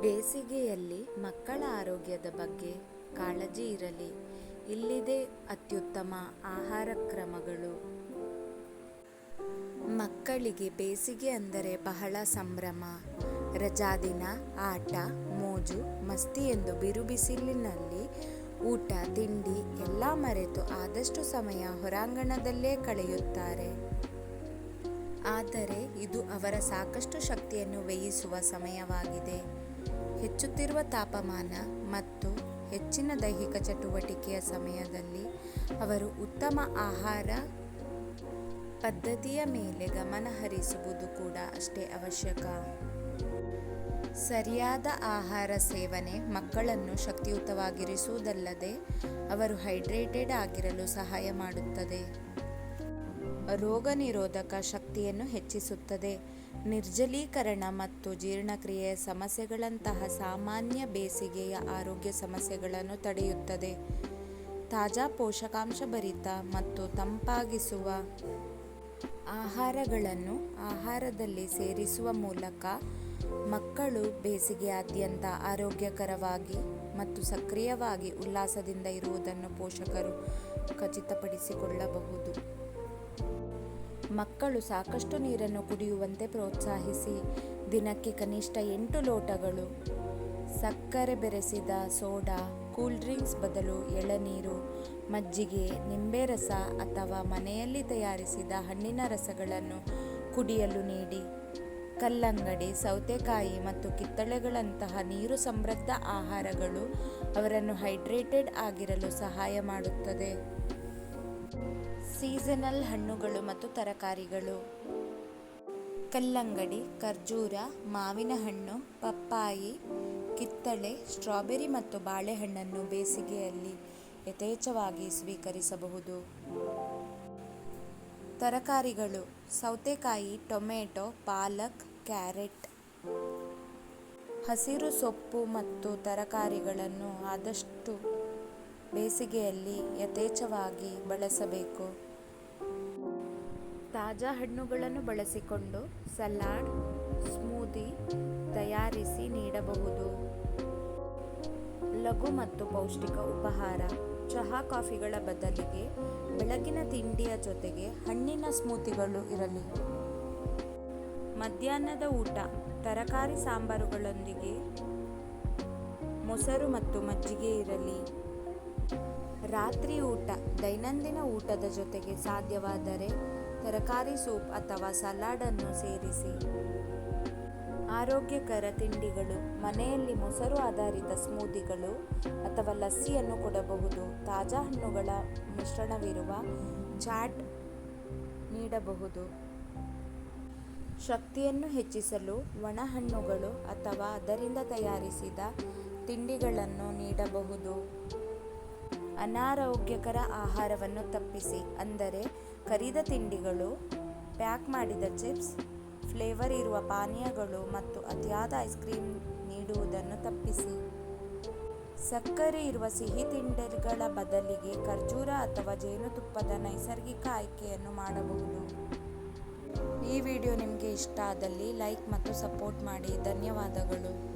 ಬೇಸಿಗೆಯಲ್ಲಿ ಮಕ್ಕಳ ಆರೋಗ್ಯದ ಬಗ್ಗೆ ಕಾಳಜಿ ಇರಲಿ. ಇಲ್ಲಿದೆ ಅತ್ಯುತ್ತಮ ಆಹಾರ ಕ್ರಮಗಳು. ಮಕ್ಕಳಿಗೆ ಬೇಸಿಗೆ ಅಂದರೆ ಬಹಳ ಸಂಭ್ರಮ. ರಜಾದಿನ ಆಟ, ಮೋಜು, ಮಸ್ತಿ ಎಂದು ಬಿರುಬಿಸಿಲಿನಲ್ಲಿ ಊಟ, ತಿಂಡಿ ಎಲ್ಲ ಮರೆತು ಆದಷ್ಟು ಸಮಯ ಹೊರಾಂಗಣದಲ್ಲೇ ಕಳೆಯುತ್ತಾರೆ. ಆದರೆ ಇದು ಅವರ ಸಾಕಷ್ಟು ಶಕ್ತಿಯನ್ನು ವ್ಯಯಿಸುವ ಸಮಯವಾಗಿದೆ. ಹೆಚ್ಚುತ್ತಿರುವ ತಾಪಮಾನ ಮತ್ತು ಹೆಚ್ಚಿನ ದೈಹಿಕ ಚಟುವಟಿಕೆಯ ಸಮಯದಲ್ಲಿ ಅವರು ಉತ್ತಮ ಆಹಾರ ಪದ್ಧತಿಯ ಮೇಲೆ ಗಮನ ಹರಿಸುವುದು ಕೂಡ ಅಷ್ಟೇ ಅವಶ್ಯಕ. ಸರಿಯಾದ ಆಹಾರ ಸೇವನೆ ಮಕ್ಕಳನ್ನು ಶಕ್ತಿಯುತವಾಗಿರಿಸುವುದಲ್ಲದೆ ಅವರು ಹೈಡ್ರೇಟೆಡ್ ಆಗಿರಲು ಸಹಾಯ ಮಾಡುತ್ತದೆ. ರೋಗ ನಿರೋಧಕ ಶಕ್ತಿಯನ್ನು ಹೆಚ್ಚಿಸುತ್ತದೆ. ನಿರ್ಜಲೀಕರಣ ಮತ್ತು ಜೀರ್ಣಕ್ರಿಯೆಯ ಸಮಸ್ಯೆಗಳಂತಹ ಸಾಮಾನ್ಯ ಬೇಸಿಗೆಯ ಆರೋಗ್ಯ ಸಮಸ್ಯೆಗಳನ್ನು ತಡೆಯುತ್ತದೆ. ತಾಜಾ ಪೋಷಕಾಂಶಭರಿತ ಮತ್ತು ತಂಪಾಗಿಸುವ ಆಹಾರಗಳನ್ನು ಆಹಾರದಲ್ಲಿ ಸೇರಿಸುವ ಮೂಲಕ ಮಕ್ಕಳು ಬೇಸಿಗೆಯಾದ್ಯಂತ ಆರೋಗ್ಯಕರವಾಗಿ ಮತ್ತು ಸಕ್ರಿಯವಾಗಿ ಉಲ್ಲಾಸದಿಂದ ಇರುವುದನ್ನು ಪೋಷಕರು ಖಚಿತಪಡಿಸಿಕೊಳ್ಳಬಹುದು. ಮಕ್ಕಳು ಸಾಕಷ್ಟು ನೀರನ್ನು ಕುಡಿಯುವಂತೆ ಪ್ರೋತ್ಸಾಹಿಸಿ. ದಿನಕ್ಕೆ ಕನಿಷ್ಠ ಎಂಟು ಲೋಟಗಳು ಸಕ್ಕರೆ ಬೆರೆಸಿದ ಸೋಡಾ, ಕೂಲ್ ಡ್ರಿಂಕ್ಸ್ ಬದಲು ಎಳನೀರು, ಮಜ್ಜಿಗೆ, ನಿಂಬೆ ರಸ ಅಥವಾ ಮನೆಯಲ್ಲಿ ತಯಾರಿಸಿದ ಹಣ್ಣಿನ ರಸಗಳನ್ನು ಕುಡಿಯಲು ನೀಡಿ. ಕಲ್ಲಂಗಡಿ, ಸೌತೆಕಾಯಿ ಮತ್ತು ಕಿತ್ತಳೆಗಳಂತಹ ನೀರು ಸಮೃದ್ಧ ಆಹಾರಗಳು ಅವರನ್ನು ಹೈಡ್ರೇಟೆಡ್ ಆಗಿರಲು ಸಹಾಯ ಮಾಡುತ್ತದೆ. ಸೀಸನಲ್ ಹಣ್ಣುಗಳು ಮತ್ತು ತರಕಾರಿಗಳು. ಕಲ್ಲಂಗಡಿ, ಖರ್ಜೂರ ಮಾವಿನ ಹಣ್ಣು ಪಪ್ಪಾಯಿ, ಕಿತ್ತಳೆ, ಸ್ಟ್ರಾಬೆರಿ ಮತ್ತು ಬಾಳೆಹಣ್ಣನ್ನು ಬೇಸಿಗೆಯಲ್ಲಿ ಯಥೇಚ್ಛವಾಗಿ ಸ್ವೀಕರಿಸಬಹುದು. ತರಕಾರಿಗಳು, ಸೌತೆಕಾಯಿ, ಟೊಮೆಟೊ, ಪಾಲಕ್, ಕ್ಯಾರೆಟ್. ಹಸಿರು ಸೊಪ್ಪು ಮತ್ತು ತರಕಾರಿಗಳನ್ನು ಆದಷ್ಟು ಬೇಸಿಗೆಯಲ್ಲಿ ಯಥೇಚ್ಛವಾಗಿ ಬಳಸಬೇಕು. ತಾಜಾ ಹಣ್ಣುಗಳನ್ನು ಬಳಸಿಕೊಂಡು ಸಲಾಡ್, ಸ್ಮೂದಿ ತಯಾರಿಸಿ ನೀಡಬಹುದು. ಲಘು ಮತ್ತು ಪೌಷ್ಟಿಕ ಉಪಹಾರ, ಚಹಾ ಕಾಫಿಗಳ ಬದಲಿಗೆ ಬೆಳಗಿನ ತಿಂಡಿಯ ಜೊತೆಗೆ ಹಣ್ಣಿನ ಸ್ಮೂತಿಗಳು ಇರಲಿ. ಮಧ್ಯಾಹ್ನದ ಊಟ, ತರಕಾರಿ ಸಾಂಬಾರುಗಳೊಂದಿಗೆ ಮೊಸರು ಮತ್ತು ಮಜ್ಜಿಗೆ ಇರಲಿ. ರಾತ್ರಿ ಊಟ, ದೈನಂದಿನ ಊಟದ ಜೊತೆಗೆ ಸಾಧ್ಯವಾದರೆ ತರಕಾರಿ ಸೂಪ್ ಅಥವಾ ಸಲಾಡನ್ನು ಸೇರಿಸಿ. ಆರೋಗ್ಯಕರ ತಿಂಡಿಗಳು, ಮನೆಯಲ್ಲಿ ಮೊಸರು ಆಧಾರಿತ ಸ್ಮೂದಿಗಳು ಅಥವಾ ಲಸ್ಸಿಯನ್ನು ಕೊಡಬಹುದು. ತಾಜಾ ಹಣ್ಣುಗಳ ಮಿಶ್ರಣವಿರುವ ಚಾಟ್ ನೀಡಬಹುದು. ಶಕ್ತಿಯನ್ನು ಹೆಚ್ಚಿಸಲು ಒಣ ಹಣ್ಣುಗಳು ಅಥವಾ ಅದರಿಂದ ತಯಾರಿಸಿದ ತಿಂಡಿಗಳನ್ನು ನೀಡಬಹುದು. ಅನಾರೋಗ್ಯಕರ ಆಹಾರವನ್ನು ತಪ್ಪಿಸಿ. ಅಂದರೆ, ಕರಿದ ತಿಂಡಿಗಳು, ಪ್ಯಾಕ್ ಮಾಡಿದ ಚಿಪ್ಸ್, ಫ್ಲೇವರ್ ಇರುವ ಪಾನೀಯಗಳು ಮತ್ತು ಅತಿಯಾದ ಐಸ್ ಕ್ರೀಮ್ ನೀಡುವುದನ್ನು ತಪ್ಪಿಸಿ. ಸಕ್ಕರೆ ಇರುವ ಸಿಹಿ ತಿಂಡಿಗಳ ಬದಲಿಗೆ ಖರ್ಜೂರ ಅಥವಾ ಜೇನುತುಪ್ಪದ ನೈಸರ್ಗಿಕ ಆಯ್ಕೆಯನ್ನು ಮಾಡಬಹುದು. ಈ ವಿಡಿಯೋ ನಿಮಗೆ ಇಷ್ಟ ಆದಲ್ಲಿ ಲೈಕ್ ಮತ್ತು ಸಪೋರ್ಟ್ ಮಾಡಿ. ಧನ್ಯವಾದಗಳು.